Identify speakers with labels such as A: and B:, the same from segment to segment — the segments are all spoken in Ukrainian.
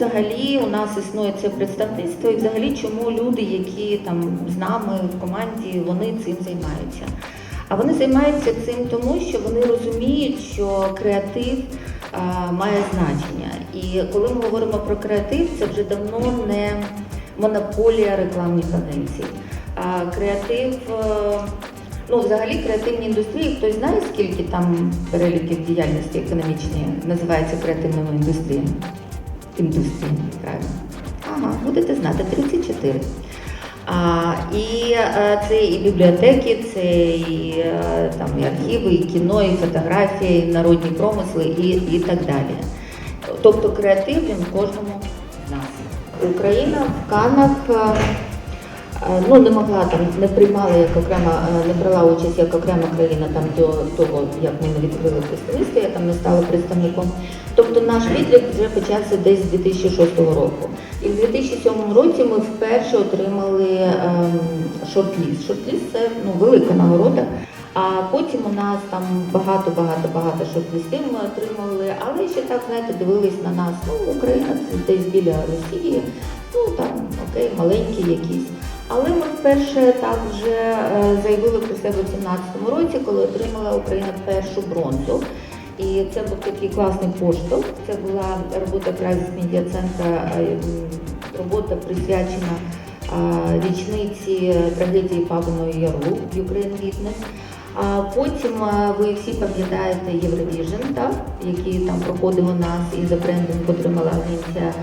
A: взагалі у нас існує це представництво, і взагалі чому люди, які там з нами в команді, вони цим займаються. А вони займаються цим тому, що вони розуміють, що креатив а, має значення. І коли ми говоримо про креатив, це вже давно не монополія рекламних агенцій. А креатив, е, ну взагалі креативні індустрії, хтось знає, скільки там переліків діяльності економічної називається креативними індустріями? Індустріями, правильно. Ага, будете знати, 34. А, і а, це і бібліотеки, це і а, там і архіви, і кіно, і фотографії, і народні промисли, і, і так далі. Тобто креатив він в кожному з нас. Україна в Канах е, е, ну, не могла там, не приймала як окрема, е, не брала участь як окрема країна там до того, як ми не відкрили представництво, я там не стала представником. Тобто наш відлік вже почався десь з 2006 року. І в 2007 році ми вперше отримали ем, шорт-ліст. Шорт-ліст це ну, велика нагорода. А потім у нас там багато-багато-багато шорт-лістів ми отримали, але ще так, знаєте, дивились на нас. Ну, Україна це десь біля Росії, ну там окей, маленькі якісь. Але ми вперше так вже е, заявили про себе в 2017 році, коли отримала Україна першу бронзу. І це був такий класний поштовх. Це була робота Crisis Media Центра, е, робота присвячена е, річниці трагедії Павленої Яру Ukraine Witness. А потім ви всі пам'ятаєте Євровіжн, так, який там проходив у нас і за брендинг отримала агенція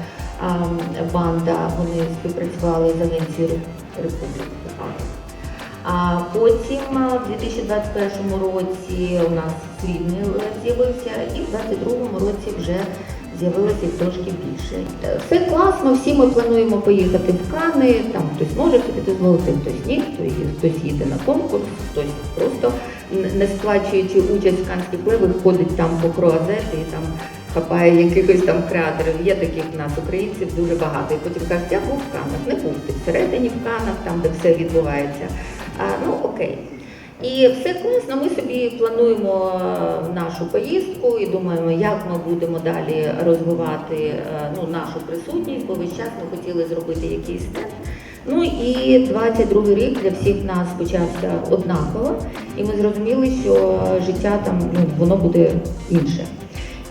A: банда. Вони співпрацювали з агенцією Республіки. А потім в 2021 році у нас свій з'явився, і в 2022 році вже з'явилося трошки більше. Е, Все класно, всі ми плануємо поїхати в Кани, там хтось може собі дозволити, хтось ні, хтось, їде на конкурс, хтось просто не сплачуючи участь в канських левах, ходить там по круазети і там хапає якихось там креаторів. Є таких в нас українців дуже багато. І потім кажуть, я був в Канах, не був ти всередині в Канах, там де все відбувається. А, ну окей. І все класно, ми собі плануємо е, нашу поїздку і думаємо, як ми будемо далі розвивати е, ну, нашу присутність, бо весь час ми хотіли зробити якийсь стенд. Ну і 22 рік для всіх нас почався однаково, і ми зрозуміли, що життя там ну, воно буде інше.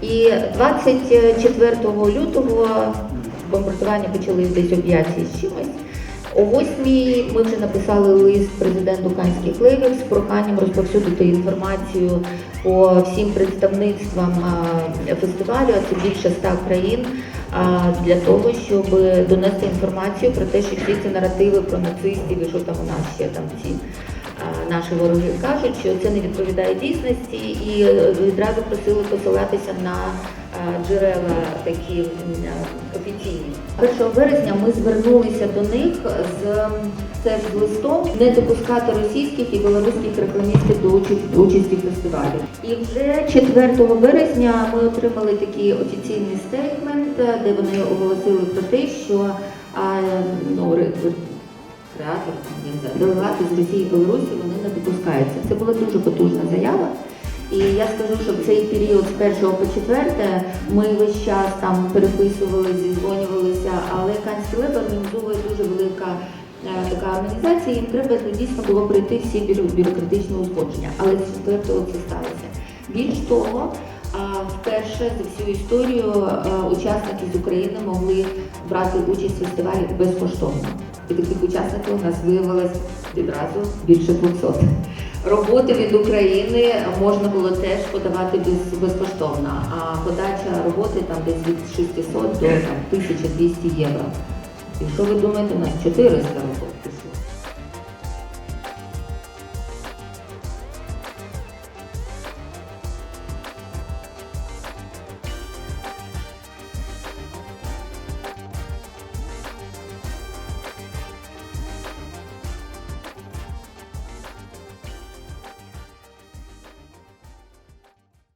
A: І 24 лютого бомбардування почались десь о 5 з чимось. О восьмій ми вже написали лист президенту Канських левів з проханням розповсюдити інформацію по всім представництвам фестивалю, а це більше ста країн, для того, щоб донести інформацію про те, що всі ці наративи про нацистів і що там у нас ще там ці наші вороги кажуть, що це не відповідає дійсності, і е, відразу просили посилатися на джерела такі офіційні. 1 березня ми звернулися до них з теж з листом не допускати російських і білоруських рекламістів до участі, в фестивалі. І вже 4 березня ми отримали такий офіційний стейтмент, е, де вони оголосили про те, що ну, ре- креатор, не знаю, делегати з Росії і Білорусі вони не допускаються. Це була дуже потужна заява. І я скажу, що в цей період з 1 по 4 ми весь час там переписували, зізвонювалися, але леб організовує дуже велика е, така організація, їм треба дійсно було пройти всі бюрократичні узгодження. Але з 4 це сталося. Більш того, вперше за всю історію е, учасники з України могли брати участь в фестивалі безкоштовно. І таких учасників у нас виявилось відразу більше 200. Роботи від України можна було теж подавати без, безкоштовно, а подача роботи там десь від 600 до там, 1200 євро. І що ви думаєте, у нас 400 робот?